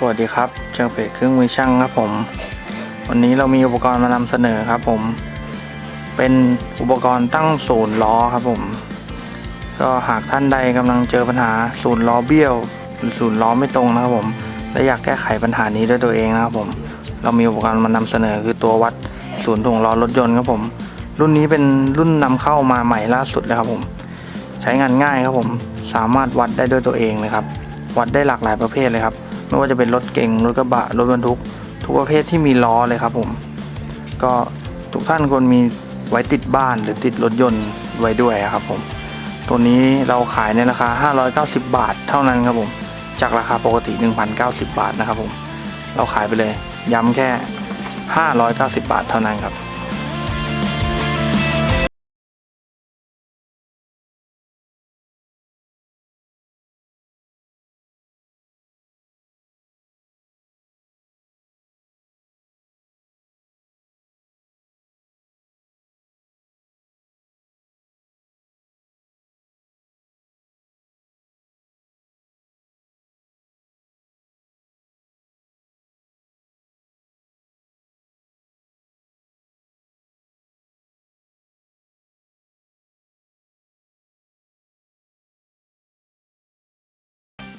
สวัสดีครับเชิงเพจเครื่องมือช่างครับผม วันนี้เรามีอุปกรณ์มานำเสนอครับผม เป็นอุปกรณ์ตั้งศูนย์ล้อครับผม ก็หากท่านใดกำลังเจอปัญหาศูนย์ล้อเบี้ยว หรือศูนย์ล้อไม่ตรงนะครับผม และอยากแก้ไขปัญหานี้ด้วยตัวเองนะครับผม เรามีอุปกรณ์มานำเสนอคือตัววัดศูนย์ถ่วงล้อรถยนต์ครับผม รุ่นนี้เป็นรุ่นนำเข้ามาใหม่ล่าสุดเลยครับผม ใช้งานง่ายครับผม สามารถวัดได้ด้วยตัวเองเลยครับ วัดได้หลากหลายประเภทเลยครับ ไม่ว่าจะเป็นรถเก๋งรถกระบะรถบรรทุก ทุกประเภทที่มีล้อเลยครับผม ก็ทุกท่านควรมีไว้ติดบ้านหรือติดรถยนต์ไว้ด้วยครับผม ตัวนี้เราขายในราคา 590 บาทเท่านั้นครับผม จากราคาปกติ 1,090 บาทนะครับผม เราขายไปเลย ย้ำแค่ 590 บาทเท่านั้นครับ